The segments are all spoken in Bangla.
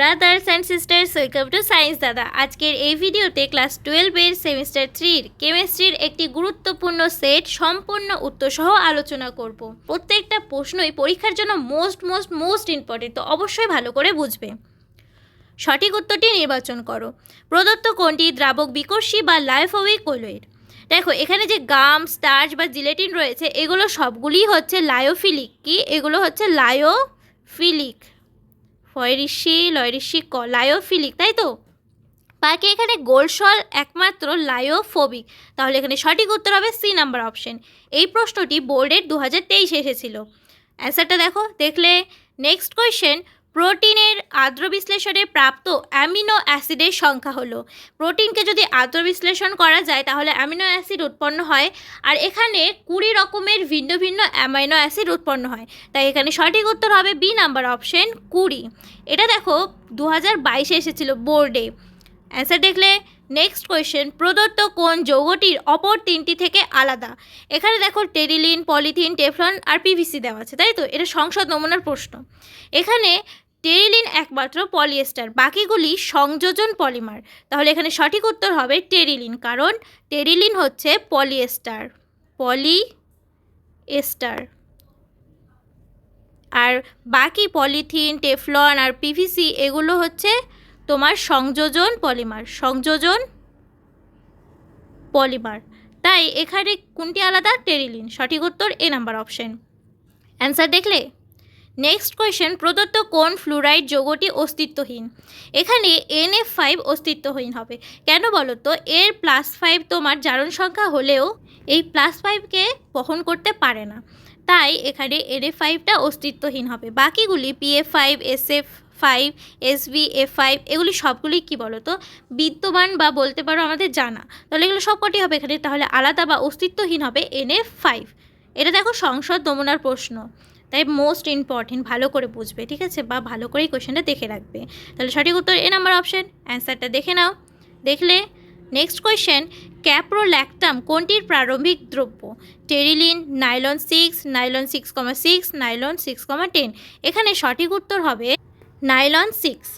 Brothers and sisters welcome to science দাদা আজকের এই ভিডিওতে ক্লাস টুয়েলভের সেমিস্টার থ্রির কেমিস্ট্রির একটি গুরুত্বপূর্ণ সেট সম্পূর্ণ উত্তরসহ আলোচনা করব। প্রত্যেকটা প্রশ্নই পরীক্ষার জন্য মোস্ট মোস্ট মোস্ট ইম্পর্টেন্ট তো অবশ্যই ভালো করে বুঝবে। সঠিক উত্তরটি নির্বাচন করো। প্রদত্ত কোনটি দ্রাবক বিকর্ষী বা লাইফোবিক কোলোয়েড দেখো, এখানে যে গাম স্টার্চ বা জিলেটিন রয়েছে, এগুলো সবগুলিই হচ্ছে লায়োফিলিক কি? এগুলো হচ্ছে লায়োফিলিক ফয়রিসি লয়রিসি লায়োফিলিক, তাই তো? বাকি এখানে গোলসল একমাত্র লায়োফোবিক। তাহলে এখানে সঠিক উত্তর হবে সি নাম্বার অপশন। এই প্রশ্নটি বোর্ডের দু হাজার তেইশে এসেছিল। অ্যান্সারটা দেখো, দেখলে নেক্সট কোয়েশ্চেন প্রোটিনের আদ্র বিশ্লেষণে প্রাপ্ত অ্যামিনো অ্যাসিডের সংখ্যা হলো। প্রোটিনকে যদি আদ্র বিশ্লেষণ করা যায়, তাহলে অ্যামিনো অ্যাসিড উৎপন্ন হয়। আর এখানে কুড়ি রকমের ভিন্ন ভিন্ন অ্যামাইনো অ্যাসিড উৎপন্ন হয়। তাই এখানে সঠিক উত্তর হবে বি নাম্বার অপশন কুড়ি। এটা দেখো দু হাজার বাইশে এসেছিল বোর্ডে। অ্যান্সার দেখলে, নেক্সট কোয়েশ্চেন, প্রদত্ত কোন যৌগটির অপর তিনটি থেকে আলাদা? এখানে দেখো, টেরিলিন, পলিথিন, টেফলন আর পিভিসি দেওয়া আছে, তাই তো? এটা সংসদ নমুনার প্রশ্ন। এখানে টেরিলিন একমাত্র পলিয়েস্টার, বাকিগুলি সংযোজন পলিমার। তাহলে এখানে সঠিক উত্তর হবে টেরিলিন, কারণ টেরিলিন হচ্ছে পলিয়েস্টার পলি এস্টার আর বাকি পলিথিন, টেফলন আর পিভিসি এগুলো হচ্ছে তোমার সংযোজন পলিমার সংযোজন পলিমার। তাই এখানে কোনটি আলাদা? টেরিলিন। সঠিক উত্তর এ নাম্বার অপশন। অ্যান্সার দেখলে? নেক্সট কোয়েশ্চেন প্রদত্ত কোন ফ্লুরাইড যৌগটি অস্তিত্বহীন? এখানে এনএফ ফাইভ অস্তিত্বহীন হবে। কেন বলো তো? এর প্লাস ফাইভ তোমার জারণ সংখ্যা হলেও এই প্লাস ফাইভকে বহন করতে পারে না। তাই এখানে এন এফ ফাইভটা অস্তিত্বহীন হবে। বাকিগুলি PF five S F five S B F five এগুলি সবগুলি কী বলো তো? বিদ্যমান বা বলতে পারো আমাদের জানা। তাহলে এগুলো সবকটি হবে এখানে। তাহলে আলাদা বা অস্তিত্বহীন হবে এন এফ ফাইভ এটা দেখো সংসদ নমুনার প্রশ্ন। তাই মোস্ট ইম্পর্টেন্ট ভালো করে বুঝবে, ঠিক আছে? বা ভালো করেই কোয়েশ্চেনটা দেখে রাখবে। তাহলে সঠিক উত্তর এ নাম্বার অপশন অ্যান্সারটা দেখে নাও। দেখলে নেক্সট কোয়েশ্চেন ক্যাপ্রোল্যাক্টাম কোনটির প্রারম্ভিক দ্রব্য? Terylene nylon six nylon six comma six nylon six comma ten এখানে সঠিক উত্তর হবে নাইলন সিক্স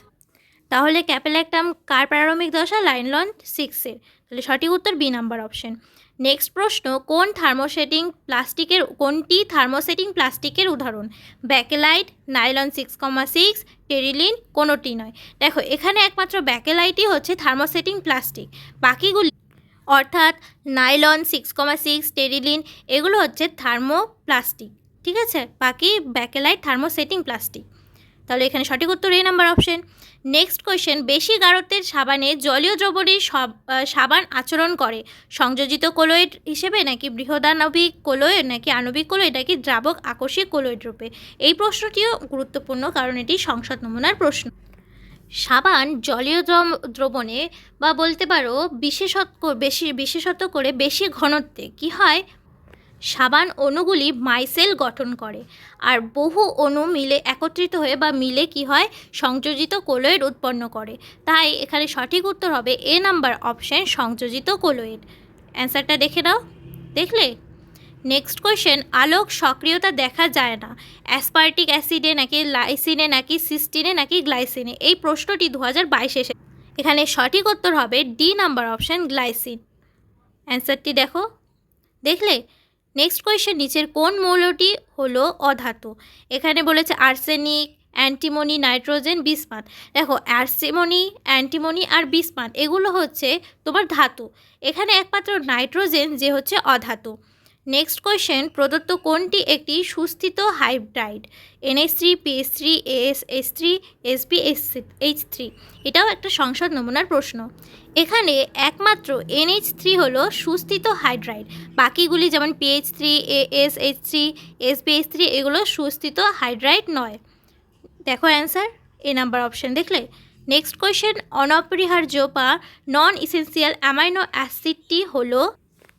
তাহলে ক্যাপেল্যাক্টাম কার প্রারম্ভিক দশা? লাইনলন সিক্সের তাহলে সঠিক উত্তর বি নাম্বার অপশন নেক্সট প্রশ্ন, কোন থার্মোসেটিং প্লাস্টিকের, কোনটি থার্মোসেটিং প্লাস্টিকের উদাহরণ? Bakelite, nylon six comma six, terylene, কোনোটি নয়। দেখো, এখানে একমাত্র ব্যাকেলাইটই হচ্ছে থার্মোসেটিং প্লাস্টিক। বাকিগুলি অর্থাৎ nylon six comma six, terylene, এগুলো হচ্ছে থার্মো প্লাস্টিক ঠিক আছে? বাকি ব্যাকেলাইট, থার্মোসেটিং প্লাস্টিক। তাহলে এখানে সঠিক উত্তর এই নাম্বার অপশন নেক্সট কোয়েশ্চেন বেশি গাঢ়ত্বের সাবানে জলীয় দ্রবণের সব সাবান আচরণ করে। সংযোজিত কোলোয়েড হিসেবে নাকি বৃহদানবিক কোলোয়েড, নাকি আণবিক কোলোয়েড, নাকি দ্রাবক আকস্মিক কোলোয়েড রূপে? এই প্রশ্নটিও গুরুত্বপূর্ণ, কারণ এটি সংসদ নমুনার প্রশ্ন। সাবান জলীয় দ্রবণে বা বলতে পারো বিশেষত, বেশি, বিশেষত করে বেশি ঘনত্বে কি হয়? সাবান অণুগুলি মাইসেল গঠন করে। আর বহু অণু মিলে একত্রিত হয়ে বা মিলে কি হয়? সংযোজিত কোলোয়েড উৎপন্ন করে। তাই এখানে সঠিক উত্তর হবে এ নাম্বার অপশন সংযোজিত কোলোয়েড। অ্যান্সারটা দেখে নাও। দেখলে? নেক্সট কোয়েশ্চেন, আলোক সক্রিয়তা দেখা যায় না। অ্যাসপার্টিক অ্যাসিডে নাকি লাইসিনে নাকি সিস্টিনে নাকি গ্লাইসিনে? এই প্রশ্নটি দু হাজার বাইশে এখানে সঠিক উত্তর হবে ডি নাম্বার অপশন গ্লাইসিন। অ্যান্সারটি দেখো। দেখলে? নেক্সট কোয়েশ্চেন নিচের কোন মৌলটি হলো অধাতু? এখানে বলেছে আর্সেনিক অ্যান্টিমনি নাইট্রোজেন বিষপাত দেখো আর্সেমনি অ্যান্টিমনি আর বিষপাত এগুলো হচ্ছে তোমার ধাতু। এখানে একমাত্র নাইট্রোজেন যে হচ্ছে অধাতু। নেক্সট কোয়েশ্চেন প্রদত্ত কোনটি একটি সুস্থিত hydride NS three PS three S S three S B S H three এটাও একটা সংসদ নমুনার প্রশ্ন। এখানে একমাত্র এনএইচ থ্রি হলো সুস্থিত হাইড্রাইড বাকিগুলি যেমন PH three A S H three S B H three এগুলো সুস্থিত হাইড্রাইড নয়। দেখো অ্যান্সার এ নাম্বার অপশন দেখলে। নেক্সট কোয়েশ্চেন অনপরিহার্য বা নন ইসেন্সিয়াল অ্যামাইনো অ্যাসিডটি হলো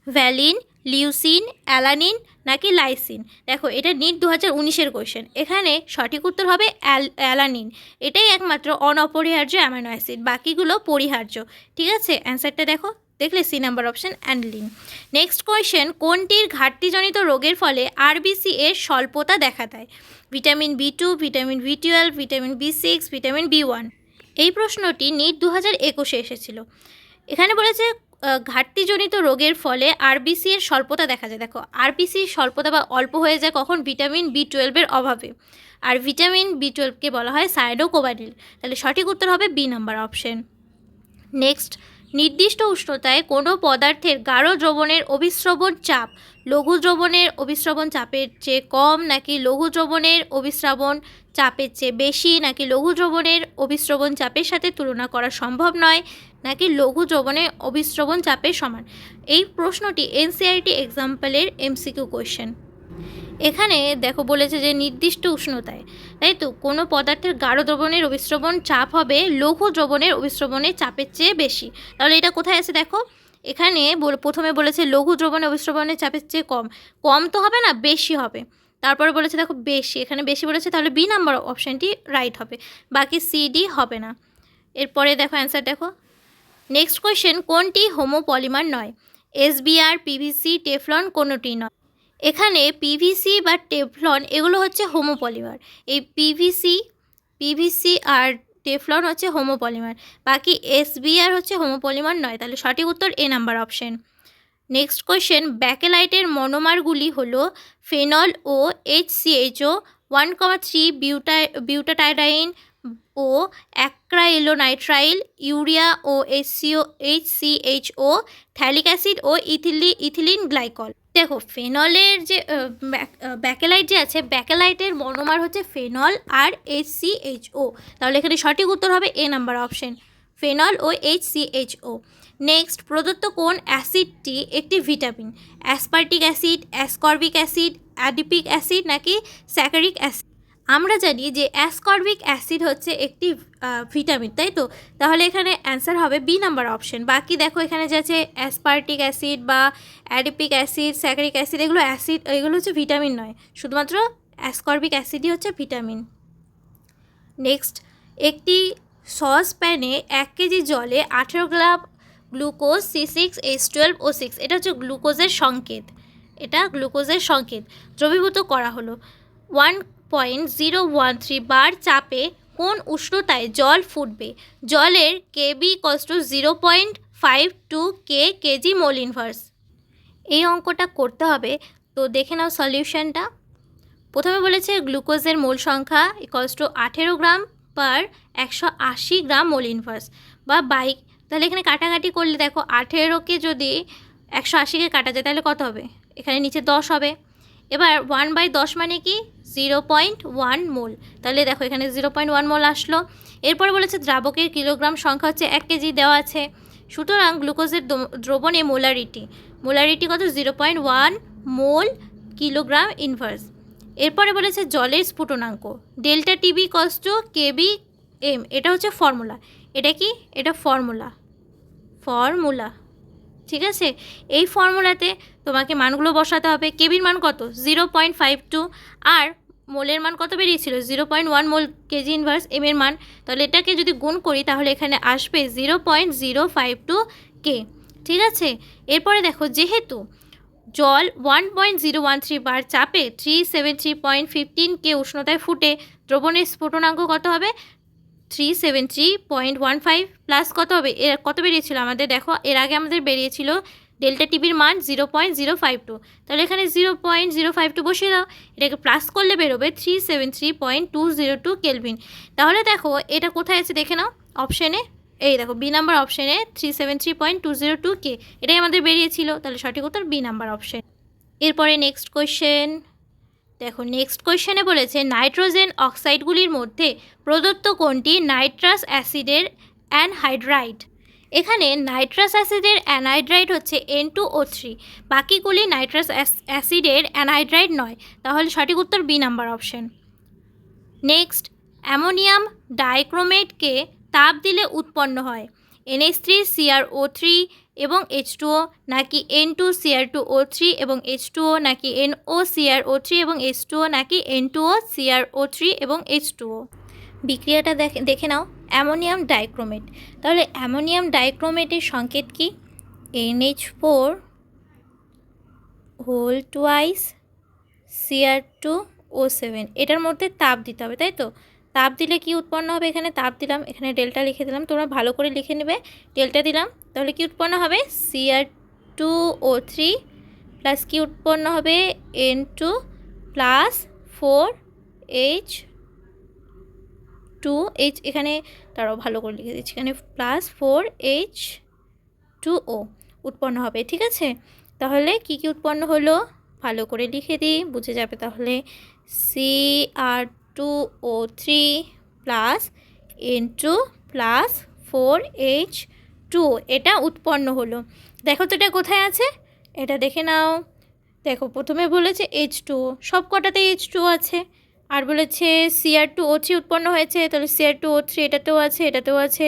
ভ্যালিন লিউসিন, অ্যালানিন নাকি লাইসিন? দেখো, এটা নিট দু হাজার উনিশের কোয়েশ্চেন এখানে সঠিক উত্তর হবে অ্যাল, অ্যালানিন। এটাই একমাত্র অনপরিহার্য অ্যামাইনো অ্যাসিড, বাকিগুলো পরিহার্য। ঠিক আছে? অ্যান্সারটা দেখো। দেখলে সি নাম্বার অপশান অ্যান্ডলিন। নেক্সট কোয়েশ্চেন কোনটির ঘাটতিজনিত রোগের ফলে আরবিসি এর স্বল্পতা দেখা দেয়? Vitamin B two vitamin B twelve vitamin B six vitamin B one এই প্রশ্নটি নিট দু হাজার একুশে এসেছিল। এখানে বলেছে ঘাটতিজনিত রোগের ফলে আরবিসি এর স্বল্পতা দেখা যায়। দেখো আরবিসি স্বল্পতা বা অল্প হয়ে যায় কখন? ভিটামিন বি টুয়েলভের অভাবে। আর ভিটামিন বি টুয়েলভকে বলা হয় সাইডোকোবাডিল তাহলে সঠিক উত্তর হবে বি নাম্বার অপশন নেক্সট নির্দিষ্ট উষ্ণতায় কোনো পদার্থের গাঢ় দ্রবণের অভিস্রবণ চাপ, লঘু দ্রবণের অভিস্রবণ চাপের চেয়ে কম নাকি লঘু দ্রবণের অভিস্রবণ চাপের চেয়ে বেশি নাকি লঘু দ্রবণের অভিস্রবণ চাপের সাথে তুলনা করা সম্ভব নয় নাকি লঘু দ্রবণের অভিস্রবণ চাপের সমান? এই প্রশ্নটি এনসিআরটি এক্সাম্পলের এমসিকিউ কোয়েশ্চেন। এখানে দেখো বলেছে যে নির্দিষ্ট উষ্ণতায়, তাই তো? কোনো পদার্থের গাঢ় দ্রবণের অভিস্রবণ চাপ হবে লঘু দ্রবণের অভিস্রবণের চাপের চেয়ে বেশি। তাহলে এটা কোথায় আছে দেখো? এখানে প্রথমে বলেছে লঘু দ্রবণের অভিস্রবণের চাপের চেয়ে কম। কম তো হবে না, বেশি হবে। তারপরে বলেছে, দেখো, বেশি। এখানে বেশি বলেছে, তাহলে বি নাম্বার অপশানটি রাইট হবে, বাকি সি, ডি হবে না। এরপরে দেখো অ্যান্সার, দেখো, নেক্সট কোয়েশ্চেন, কোনটি হোমোপলিমার নয়? এসবিআর, পিভিসি, টেফলন, কোনোটি নয়। এখানে পিভিসি বা টেফলন, এগুলো হচ্ছে হোমোপলিমার। এই পিভিসি পিভিসি আর টেফলন হচ্ছে হোমোপলিমার। বাকি এসবিআর হচ্ছে হোমোপলিমার নয়। তাহলে সঠিক উত্তর A number option. Next question ব্যাকেলাইটের মনোমারগুলি হলো ফেনল ও HCHO one comma three বিউটা butadiene ও অ্যাক্রাইলোনাইট্রাইল ইউরিয়া ও এইচসিও এইচসিএইচও থ্যালিক অ্যাসিড ও ইথিলি ইথিলিন গ্লাইকল দেখো ফেনলের যে ব্যাকেলাইট যে আছে ব্যাকেলাইটের মনোমার হচ্ছে ফেনল আর এইচসিএইচও তাহলে এখানে সঠিক উত্তর হবে এ নাম্বার অপশন ফেনল ও এইচসিএইচও নেক্সট প্রদত্ত কোন অ্যাসিডটি একটি vitamin aspartic acid ascorbic acid adipic acid নাকি স্যাকারিক অ্যাসিড আমরা জানি যে অ্যাসকর্বিক অ্যাসিড হচ্ছে একটি ভিটামিন তাই তো? তাহলে এখানে অ্যান্সার হবে বি নাম্বার অপশন বাকি দেখো এখানে যে আছে অ্যাসপার্টিক অ্যাসিড বা অ্যাডিপিক অ্যাসিড স্যাকারিক অ্যাসিড এগুলো অ্যাসিড এগুলো হচ্ছে ভিটামিন নয়। শুধুমাত্র অ্যাসকর্বিক অ্যাসিডই হচ্ছে ভিটামিন নেক্সট একটি সস প্যানে এক কেজি জলে আঠেরো gram glucose C six, H twelve, O six. এটা হচ্ছে গ্লুকোজের সংকেত। এটা গ্লুকোজের সংকেত। দ্রবীভূত করা হলো। One point zero one three bar চাপে কোন উষ্ণতায় জল ফুটবে? জলের কেবি কষ্ট zero point five two K kg mole inverse এই অঙ্কটা করতে হবে। তো দেখে নাও সলিউশনটা। প্রথমে বলেছে গ্লুকোজের মোল সংখ্যা ইকলস আঠেরো গ্রাম পার একশো আশি গ্রাম মোল ইনভার্স বা বাইক তাহলে এখানে কাটাকাটি করলে দেখো আঠেরোকে যদি একশো আশিকে কাটা যায়, তাহলে কত হবে? এখানে নিচে দশ হবে। এবার ওয়ান বাই দশ মানে কি? Zero point one mole. তাহলে দেখো এখানে জিরো পয়েন্ট ওয়ান মোল আসলো। এরপর বলেছে দ্রাবকের কিলোগ্রাম সংখ্যা হচ্ছে এক কেজি দেওয়া আছে। সুতরাং গ্লুকোজের দ্র- দ্রবণে মোলারিটি। মোলারিটি কত? Zero point one mole kilogram inverse এরপরে বলেছে জলের স্ফুটনাঙ্ক। ডেল্টা টিবি কষ্ট কেবি এম এটা হচ্ছে ফর্মুলা এটা কি? এটা ফর্মুলা ফর্মুলা ঠিক আছে? এই ফর্মুলাতে তোমাকে মানগুলো বসাতে হবে। কেবির মান কত? জিরো পয়েন্ট ফাইভ টু আর মোলের মান কত বেরিয়েছিল? Zero point one mole kg inverse M এর মান। তাহলে এটাকে যদি গুণ করি, তাহলে এখানে আসবে zero point zero five two K ঠিক আছে? এরপরে দেখো, যেহেতু জল one point zero one three bar চাপে three seven three point fifteen K উষ্ণতায় ফুটে, দ্রবণের স্ফুটনাঙ্ক কত হবে? Three seven three point one five plus কত হবে? এর কত বেরিয়েছিল আমাদের? দেখো, এর আগে আমাদের বেরিয়েছিল ডেল্টা টিভির মান zero point zero five two তাহলে এখানে zero point zero five two বসিয়ে দাও। এটাকে প্লাস করলে বেরোবে three seven three point two zero two kelvin তাহলে দেখো, এটা কোথায় আছে দেখে নাও। অপশানে এই দেখো বি নাম্বার অপশানে three seven three point two zero two K এটাই আমাদের বেরিয়েছিল। তাহলে সঠিক উত্তর বি নাম্বার অপশান এরপরে নেক্সট কোয়েশ্চেন দেখো নেক্সট কোয়েশ্চেনে বলেছে নাইট্রোজেন অক্সাইডগুলির মধ্যে প্রদত্ত কোনটি নাইট্রাস অ্যাসিডের অ্যানহাইড্রাইড এখানে নাইট্রাস অ্যাসিডের অ্যানহাইড্রাইড হচ্ছে এন টু ও থ্রি বাকিগুলি নাইট্রাস অ্যাসিডের অ্যানহাইড্রাইড নয়। তাহলে সঠিক উত্তর B number option next ammonium ডাইক্রোমেটকে তাপ দিলে উৎপন্ন হয়। NS three CR O three এবং এইচ টুও নাকি N two CR two O three এবং এইচ টুও নাকি N O CR O three এবং এইচ টুও নাকি N two two O CR O three এবং এইচ টুও বিক্রিয়াটা দেখে দেখে নাও। Ammonium dichromate. তাহলে অ্যামোনিয়াম ডাইক্রোমেটের সংকেত কি? NH four whole twice CR two O seven এটার মধ্যে তাপ দিতে হবে, তাই তো? তাপ দিলে কি উৎপন্ন হবে? এখানে তাপ দিলাম, এখানে ডেল্টা লিখে দিলাম। তোমরা ভালো করে লিখে নেবে। ডেল্টা দিলাম, তাহলে কি উৎপন্ন হবে? CR two O three plus কি উৎপন্ন হবে N two plus four H two H এখানে তারাও ভালো করে লিখে দিচ্ছি। এখানে plus four H two O উৎপন্ন হবে, ঠিক আছে? তাহলে কি কি উৎপন্ন হলো? ভালো করে লিখে দিই, বুঝে যাবে তাহলে। C R two O three plus N two plus four H two এটা উৎপন্ন হলো। দেখো তো এটা কোথায় আছে? এটা দেখে নাও। দেখো, প্রথমে বলেছে এইচ টু সব কটাতে এইচ টু আছে। আর বলেছে সিআর টু ও থ্রি উৎপন্ন হয়েছে। তাহলে সিআর টু ও থ্রি এটাতেও আছে এটাতেও আছে।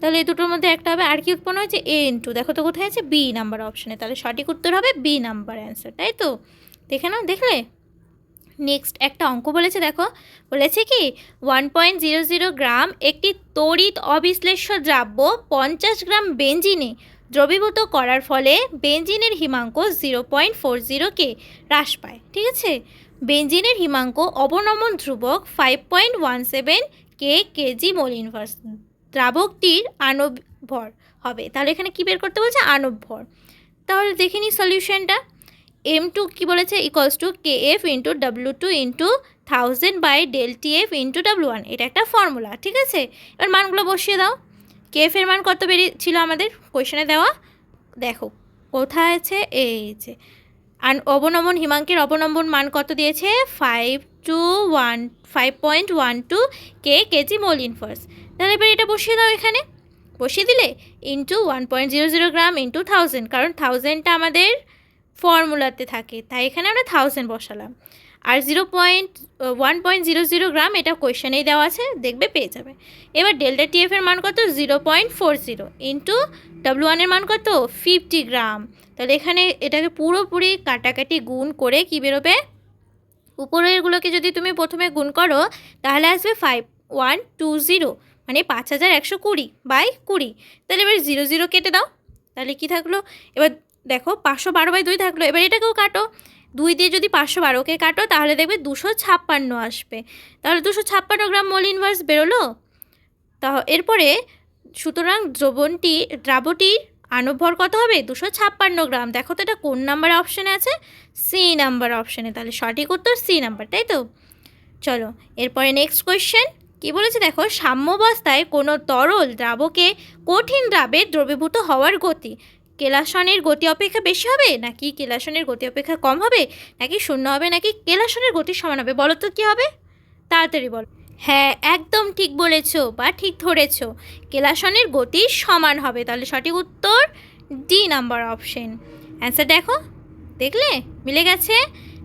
তাহলে এই দুটোর মধ্যে একটা হবে। আর কি উৎপন্ন হয়েছে? এ ইন টু দেখো তো কোথায় আছে? বি নাম্বার অপশানে তাহলে সঠিক উত্তর হবে বি নাম্বার অ্যান্সার তাই তো? দেখে নাও, দেখলে? নেক্সট একটা অঙ্ক বলেছে, দেখো। বলেছে কি one point zero zero gram একটি তড়িৎ অবিশ্লেষ্য দ্রাব্য পঞ্চাশ গ্রাম বেঞ্জিনে দ্রবীভূত করার ফলে বেঞ্জিনের হিমাঙ্ক জিরো পয়েন্ট ফোর জিরোকে হ্রাস পায়, ঠিক আছে? বেঞ্জিনের হিমাঙ্ক অবনমন ধ্রুবক five point one seven K kg mole inverse দ্রাবকটির আণব ভর হবে। তাহলে এখানে কী বের করতে বলছে? আণব ভর তাহলে দেখে নিই সলিউশনটা এম টু কী বলেছে? Equals two K F into W two into thousand by del T F into W one এটা একটা ফর্মুলা ঠিক আছে? এবার মানগুলো বসিয়ে দাও। কে এফ এর মান কত বেরিয়েছিল আমাদের? কোয়েশনে দেওয়া। দেখো, কোথায় আছে? এই যে। আর অবনমন, হিমাঙ্কের অবনমন মান কত দিয়েছে? Five two one five point one two K kg mole inverse তাহলে এবার এটা বসিয়ে দাও এখানে। বসিয়ে দিলে into one point zero zero gram into thousand কারণ থাউজেন্ডটা আমাদের ফর্মুলাতে থাকে। তাই এখানে আমরা থাউজেন্ড বসালাম। আর zero point one point zero zero gram এটা কোয়েশনেই দেওয়া আছে, দেখবে পেয়ে যাবে। এবার ডেল্টা টিএফ এর মান কত? Zero point four zero into W ওয়ানের মান কত? ফিফটি গ্রাম তাহলে এখানে এটাকে পুরোপুরি কাটাকাটি গুণ করে কী বেরোবে? উপরেরগুলোকে যদি তুমি প্রথমে গুণ করো, তাহলে আসবে ফাইভ ওয়ান টু জিরো মানে পাঁচ হাজার একশো কুড়ি বাই কুড়ি। তাহলে এবার জিরো জিরো কেটে দাও। তাহলে কি থাকল? এবার দেখো, পাঁচশো বারো বাই দুই থাকল। এবার এটাকেও কাটো। দুই দিয়ে যদি পাঁচশো বারোকে কাটো, তাহলে দেখবে দুশো ছাপ্পান্ন আসবে। তাহলে দুশো ছাপ্পান্ন গ্রাম মোল ইনভার্স বেরোলো? তা এরপরে সুতরাং দ্রবণটি দ্রাবটির আনভর কত হবে? দুশো ছাপ্পান্ন গ্রাম। দেখো তো এটা কোন নাম্বার অপশানে আছে? সি নাম্বার অপশানে তাহলে সঠিক উত্তর সি নাম্বার, তাই তো? চলো, এরপরে নেক্সট কোয়েশ্চেন কি বলেছে? দেখো, সাম্যাবস্থায় কোনো তরল দ্রাবকে কঠিন দ্রাবে দ্রবীভূত হওয়ার গতি। কেলাসনের গতি অপেক্ষা বেশি হবে? নাকি কেলাসনের গতি অপেক্ষা কম হবে? নাকি শূন্য হবে? নাকি কেলাসনের গতি সমান হবে? বলো তো কী হবে? তাড়াতাড়ি বলো। হ্যাঁ একদম ঠিক বলেছ বা ঠিক ধরেছ। কেলাসনের গতি সমান হবে। তাহলে সঠিক উত্তর ডি নাম্বার অপশন অ্যান্সার দেখো। দেখলে? মিলে গেছে।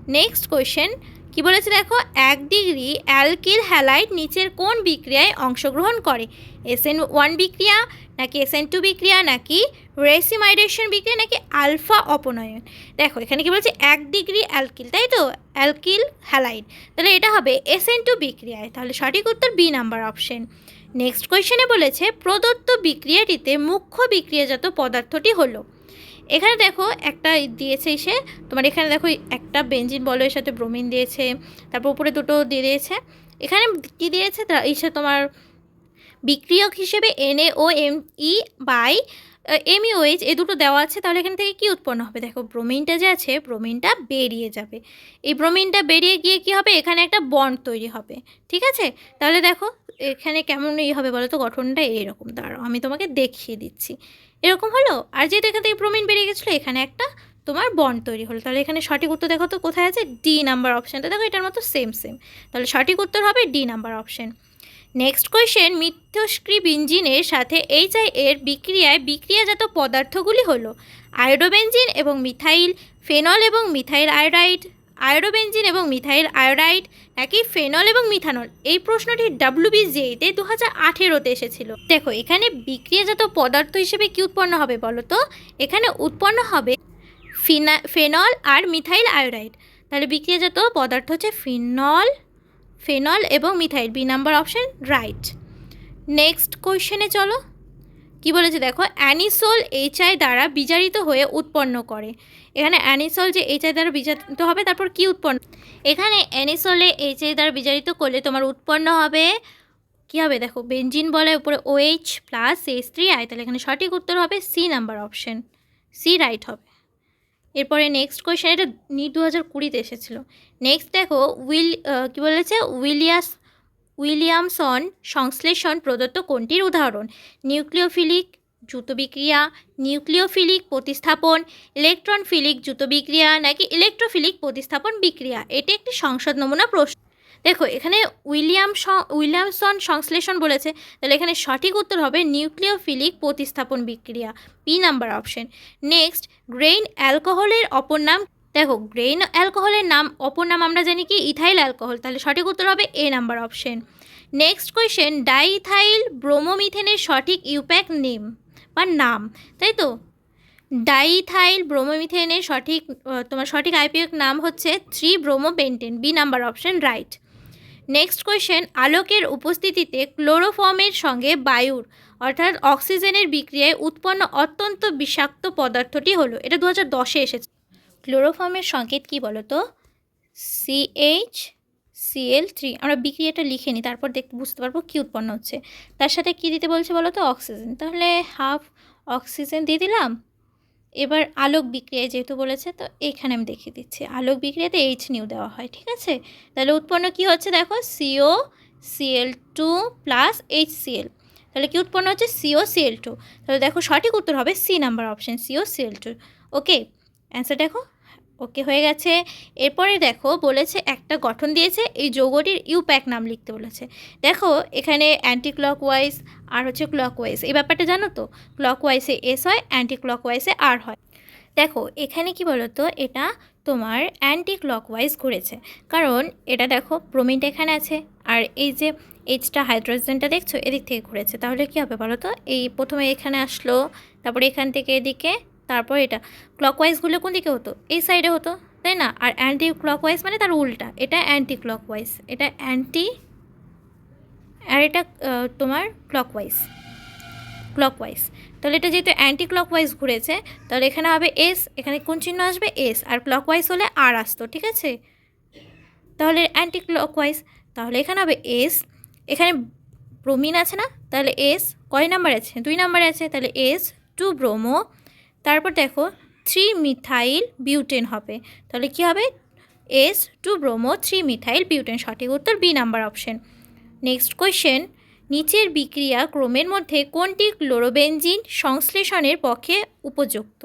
নেক্সট কোয়েশ্চেন কি বলেছে দেখো? এক ডিগ্রি অ্যালকিল হ্যালাইড নিচের কোন বিক্রিয়ায় অংশগ্রহণ করে? এসএন ওয়ান বিক্রিয়া, নাকি এসএন টু বিক্রিয়া, নাকি রেসিমাইডেশন বিক্রিয়া, নাকি আলফা অপনয়ন? দেখো, এখানে কি বলছে? এক ডিগ্রি অ্যালকিল, তাই তো? অ্যালকিল হ্যালাইড তাহলে এটা হবে এসএন টু বিক্রিয়ায়। তাহলে সঠিক উত্তর বি নাম্বার অপশন নেক্সট কোয়েশনে বলেছে, প্রদত্ত বিক্রিয়াটিতে মুখ্য বিক্রিয়াজাত পদার্থটি হলো এখানে দেখো একটা দিয়েছে এসে, তোমার এখানে দেখো একটা বেঞ্জিন বলো এর সাথে ব্রোমিন দিয়েছে, তারপর উপরে দুটো দিয়ে দিয়েছে। এখানে কী দিয়েছে? তা এসে তোমার বিক্রিয়ক হিসেবে NA O M E by MEOH এ দুটো দেওয়া আছে, তাহলে এখান থেকে কি উৎপন্ন হবে? দেখো ব্রোমিনটা যে আছে ব্রোমিনটা বেরিয়ে যাবে। এই ব্রোমিনটা বেরিয়ে গিয়ে কি হবে? এখানে একটা বন্ড তৈরি হবে, ঠিক আছে? তাহলে দেখো, এখানে কেমন ই হবে বলো তো গঠনটা এরকম। দাঁড়াও, আমি তোমাকে দেখিয়ে দিচ্ছি। এরকম হলো? আর যেহেতু এখান থেকে ব্রোমিন বেরিয়ে গেছিল, এখানে একটা তোমার বন্ড তৈরি হলো। তাহলে এখানে সঠিক উত্তর দেখো তো, কোথায় আছে? ডি নাম্বার অপশানটা দেখো, এটার মতো সেম সেম তাহলে সঠিক উত্তর হবে D number option next question মিথস্ক্রিপ ইঞ্জিনের সাথে এইচআই এর বিক্রিয়ায় বিক্রিয়াজাত পদার্থগুলি হলো আয়োডোবেঞ্জিন এবং মিথাইল, ফেনল এবং মিথাইল আয়োডাইড। আয়োডোবেঞ্জিন এবং মিথাইল আয়োডাইড নাকি ফেনল এবং মিথানল? এই প্রশ্নটি ডাব্লিউবিজেইতে দু হাজার আঠেরোতে এসেছিল। দেখো, এখানে বিক্রিয়াজাত পদার্থ হিসেবে কি উৎপন্ন হবে বলো তো? এখানে উৎপন্ন হবে ফিনা, ফেনল আর মিথাইল আয়োডাইড। তাহলে বিক্রিয়াজাত পদার্থ হচ্ছে ফিনল ফেনল এবং methyl, B number option, right. Next কোয়েশ্চেনে চলো। কি বলেছে দেখো, অ্যানিসোল এইচআই দ্বারা বিজারিত হয়ে উৎপন্ন করে। এখানে অ্যানিসল যে এইচ আই দ্বারা বিজারিত হবে, তারপর কি উৎপন্ন? এখানে অ্যানিসলে এইচ আই দ্বারা বিজারিত করলে তোমার উৎপন্ন হবে, কি হবে দেখো বেঞ্জিন বলে, উপরে OH plus H three I তাহলে এখানে সঠিক উত্তর হবে C number option C right হবে। এরপরে নেক্সট কোয়েশ্চেন এটা নিট দু হাজার কুড়িতে এসেছিল। নেক্সট দেখো, উইল কী বলেছে? উইলিয়াস, উইলিয়ামসন সংশ্লেষণ প্রদত্ত কোনটির উদাহরণ? নিউক্লিওফিলিক দ্রুত বিক্রিয়া নিউক্লিওফিলিক প্রতিস্থাপন, ইলেকট্রনফিলিক দ্রুত বিক্রিয়া নাকি ইলেকট্রোফিলিক প্রতিস্থাপন বিক্রিয়া? এটি একটি সংসদ নমুনা প্রশ্ন। দেখো, এখানে উইলিয়াম উইলিয়ামসন সংশ্লেষণ বলেছে। তাহলে এখানে সঠিক উত্তর হবে নিউক্লিওফিলিক প্রতিস্থাপন বিক্রিয়া P number option next grain অ্যালকোহলের অপর নাম, দেখো গ্রেইন অ্যালকোহলের নাম, অপর নাম আমরা জানি কি? ইথাইল অ্যালকোহল তাহলে সঠিক উত্তর হবে A number option next question diethyl ব্রোমোমিথেনের সঠিক ইউপ্যাক নেম বা নাম, তাই তো? ডাইথাইল ব্রোমোমিথেনের সঠিক তোমার সঠিক আইপিএক নাম হচ্ছে three bromopentane B number option right next question আলোকের উপস্থিতিতে ক্লোরোফর্মের সঙ্গে বায়ুর, অর্থাৎ অক্সিজেনের বিক্রিয়ায় উৎপন্ন অত্যন্ত বিষাক্ত পদার্থটি হলো, এটা দু হাজার দশে এসেছে। ক্লোরোফর্মের সংকেত কি বলো তো সিএইচ সিএল থ্রি আমরা বিক্রিয়াটা লিখে নিই, তারপর দেখতে বুঝতে পারব কী উৎপন্ন হচ্ছে। তার সাথে কী দিতে বলছে বলো তো অক্সিজেন। তাহলে হাফ অক্সিজেন দিয়ে দিলাম। এবার আলোক বিক্রিয়ায় যেহেতু বলেছে, তো এখানে আমি দেখিয়ে দিচ্ছি। আলোক বিক্রিয়াতে এইচ নিউ দেওয়া হয়, ঠিক আছে? তাহলে উৎপন্ন কি হচ্ছে দেখো? CO CL two plus H CL তাহলে কি উৎপন্ন হচ্ছে? সিও সিএল টু তাহলে দেখো সঠিক উত্তর হবে C number option CO CL two okay answer দেখো। ওকে হয়ে গেছে। এরপরে দেখো বলেছে একটা গঠন দিয়েছে, এই যৌগটির ইউপ্যাক নাম লিখতে বলেছে। দেখো এখানে অ্যান্টি ক্লকওয়াইজ আর হচ্ছে ক্লকওয়াইজ এই ব্যাপারটা জানো তো? ক্লকওয়াইজে এস হয় অ্যান্টি ক্লকওয়াইজে আর হয়। দেখো এখানে কি বলো তো এটা তোমার অ্যান্টি ক্লকওয়াইজ ঘুরেছে। কারণ এটা দেখো ব্রোমিনটা এখানে আছে, আর এই যে এইচটা হাইড্রোজেনটা দেখছ? এদিক থেকে ঘুরেছে। তাহলে কি হবে বলো তো এই প্রথমে এখানে আসলো, তারপরে এখান থেকে এদিকে তারপর এটা ক্লকওয়াইজগুলো কোন দিকে হতো? এই সাইডে হতো, তাই না? আর অ্যান্টি ক্লকওয়াইজ মানে তার উল্টা, এটা অ্যান্টি ক্লকওয়াইজ এটা অ্যান্টি আর এটা তোমার ক্লকওয়াইজ ক্লকওয়াইজ তাহলে এটা যেহেতু অ্যান্টি ক্লকওয়াইজ ঘুরেছে, তাহলে এখানে হবে এস এখানে কোন চিহ্ন আসবে? এস আর ক্লকওয়াইজ হলে আর আসতো, ঠিক আছে? তাহলে অ্যান্টি ক্লকওয়াইজ তাহলে এখানে হবে এস এখানে ব্রোমিন আছে না? তাহলে এস কয় নাম্বার আছে? দুই নাম্বার আছে, তাহলে এস টু ব্রোমো তারপর দেখো থ্রি মিথাইল বিউটেন হবে। তাহলে কি হবে? S two bromo three methyl butane, সঠিক উত্তর B number option next question নিচের বিক্রিয়া ক্রমের মধ্যে কোনটি ক্লোরোবেনজিন সংশ্লেষণের পক্ষে উপযুক্ত?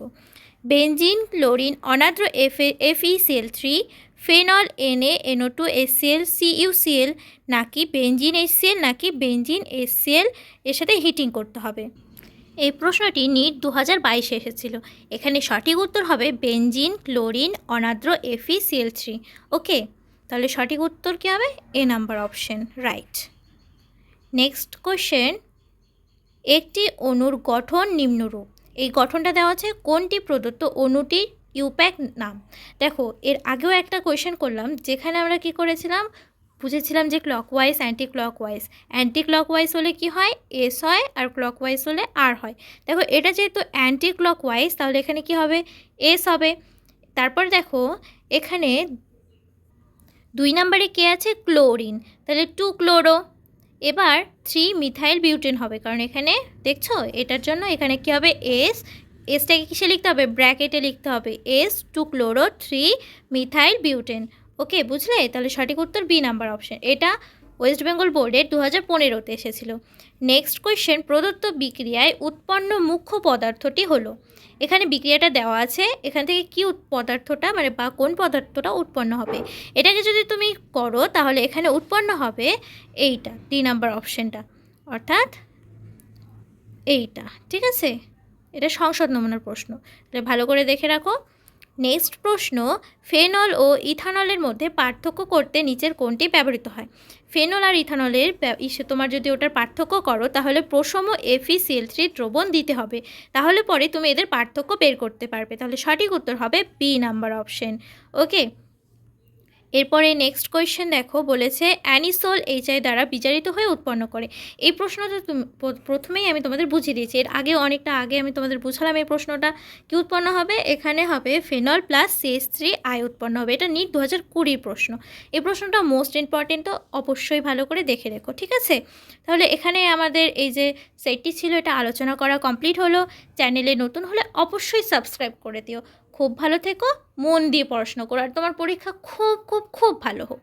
Benzene, chlorine অনাদ্র F FECL three phenol NA NO two ACL CUCL নাকি বেনজিন এসিএল নাকি বেনজিন এসিএল এর সাথে হিটিং করতে হবে? এই প্রশ্নটি নিট দু হাজার বাইশে এসেছিল। এখানে সঠিক উত্তর হবে বেনজিন, ক্লোরিন অনাদ্র এফইসিএল থ্রি। ওকে, তাহলে সঠিক উত্তর কী হবে? A number option, right. Next question, একটি অণুর গঠন নিম্নরূপ। এই গঠনটা দেওয়া আছে কোনটি প্রদত্ত অণুটির ইউপ্যাক নাম? দেখো, এর আগেও একটা কোয়েশ্চেন করলাম, যেখানে আমরা কি করেছিলাম? বুঝেছিলাম যে clockwise anti clockwise anti clockwise হলে কি হয়? এস হয় আর ক্লকওয়াইজ হলে আর হয়। দেখো, এটা যেহেতু অ্যান্টি ক্লকওয়াইজ তাহলে এখানে কি হবে? এস হবে। তারপর দেখো, এখানে দুই নম্বরে কে আছে? ক্লোরিন তাহলে টু ক্লোরো এবার থ্রি মিথাইল বিউটেন হবে। কারণ এখানে, দেখছ? এটার জন্য এখানে কি হবে? এস এসটাকে কিসে লিখতে হবে? ব্র্যাকেটে লিখতে হবে। S two chloro three methyl butane okay, বুঝলে? তাহলে সঠিক উত্তর বি নাম্বার অপশন এটা ওয়েস্ট বেঙ্গল বোর্ডের দু হাজার পনেরোতে এসেছিল। নেক্সট কোয়েশ্চেন প্রদত্ত বিক্রিয়ায় উৎপন্ন মুখ্য পদার্থটি হলো। এখানে বিক্রিয়াটা দেওয়া আছে। এখান থেকে কি পদার্থটা মানে বা কোন পদার্থটা উৎপন্ন হবে? এটাকে যদি তুমি করো, তাহলে এখানে উৎপন্ন হবে এইটা ডি নাম্বার অপশনটা অর্থাৎ এইটা, ঠিক আছে? এটা সংসদ নমুনার প্রশ্ন। তাহলে ভালো করে দেখে রাখো। নেক্সট প্রশ্ন, ফেনল ও ইথানলের মধ্যে পার্থক্য করতে নিচের কোনটি ব্যবহৃত হয়? ফেনল আর ইথানলের তোমার যদি ওটার পার্থক্য করো, তাহলে প্রসম এফি সিল থ্রি দ্রবণ দিতে হবে। তাহলে পরে তুমি এদের পার্থক্য বের করতে পারবে। তাহলে সঠিক উত্তর হবে বি নাম্বার অপশন। ওকে? এরপরে নেক্সট কোয়েশ্চেন দেখো, বলেছে, অ্যানিসোল এইচআই দ্বারা বিচারিত হয়ে উৎপন্ন করে। এই প্রশ্নটা তুমি প্রথমেই আমি তোমাদের বুঝিয়ে দিয়েছি। এর আগে, অনেকটা আগে আমি তোমাদের বুঝালাম এই প্রশ্নটা। কি উৎপন্ন হবে? এখানে হবে phenol plus CS three I উৎপন্ন হবে। এটা নিট দু হাজার কুড়ির প্রশ্ন। এই প্রশ্নটা মোস্ট ইম্পর্টেন্ট তো অবশ্যই ভালো করে দেখে রেখো, ঠিক আছে? তাহলে এখানে আমাদের এই যে সেটটি ছিল, এটা আলোচনা করা কমপ্লিট হলো। চ্যানেলে নতুন হলে অবশ্যই সাবস্ক্রাইব করে দিও। খুব ভালো থেকো, মন দিয়ে পড়াশোনা করো। আর তোমার পরীক্ষা খুব খুব খুব ভালো হোক।